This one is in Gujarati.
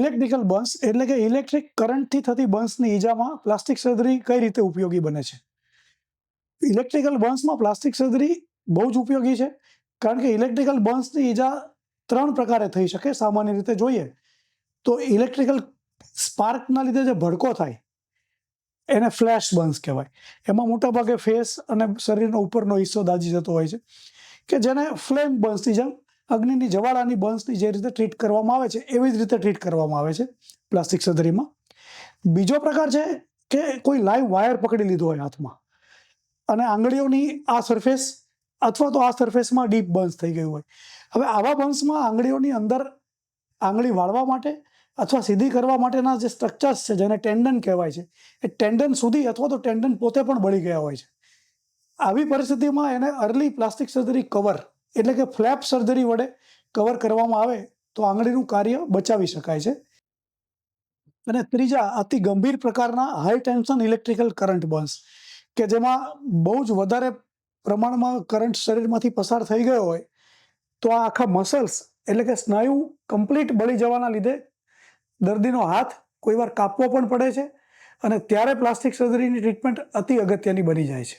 ઇલેક્ટ્રિકલ બર્ન્સ એટલે કે ઇલેક્ટ્રિક કરંટથી થતી બર્ન્સની ઈજામાં પ્લાસ્ટિક સર્જરી કઈ રીતે ઉપયોગી બને છે? ઇલેક્ટ્રિકલ બર્ન્સમાં પ્લાસ્ટિક સર્જરી બહુ જ ઉપયોગી છે, કારણ કે ઇલેક્ટ્રિકલ બર્ન્સની ઈજા ત્રણ પ્રકારે થઈ શકે સામાન્ય રીતે જોઈએ તો ઇલેક્ટ્રિકલ સ્પાર્કના લીધે જે ભડકો થાય એને ફ્લેશ બર્ન્સ કહેવાય. એમાં મોટાભાગે ફેસ અને શરીરનો ઉપરનો હિસ્સો દાજી જતો હોય છે કે જેને ફ્લેમ બર્ન્સની જેમ અગ્નિની જવાળાની બર્ન્સની જે રીતે ટ્રીટ કરવામાં આવે છે, એવી જ રીતે ટ્રીટ કરવામાં આવે છે પ્લાસ્ટિક સર્જરીમાં બીજો પ્રકાર છે કે કોઈ લાઈવ વાયર પકડી લીધો હોય હાથમાં અને આંગળીઓની આ સરફેસ અથવા તો આ સરફેસમાં ડીપ બર્ન્સ થઈ ગયું હોય. હવે આવા બર્ન્સમાં આંગળીઓની અંદર આંગળી વાળવા માટે અથવા સીધી કરવા માટેના જે સ્ટ્રક્ચર્સ છે, જેને ટેન્ડન કહેવાય છે, એ ટેન્ડન સુધી અથવા તો ટેન્ડન પોતે પણ બળી ગયા હોય છે. આવી પરિસ્થિતિમાં એને અર્લી પ્લાસ્ટિક સર્જરી કવર એટલે કે ફ્લેપ સર્જરી વડે કવર કરવામાં આવે તો આંગળીનું કાર્ય બચાવી શકાય છે. અને ત્રીજા, અતિ ગંભીર પ્રકારના high tension electrical current burns કે જેમાં બહુ જ વધારે પ્રમાણમાં કરંટ શરીરમાંથી પસાર થઈ ગયો હોય, તો આ આખા મસલ્સ એટલે કે સ્નાયુ કમ્પ્લીટ બળી જવાના લીધે દર્દીનો હાથ કોઈવાર કાપવો પણ પડે છે અને ત્યારે પ્લાસ્ટિક સર્જરીની ટ્રીટમેન્ટ અતિ અગત્યની બની જાય છે.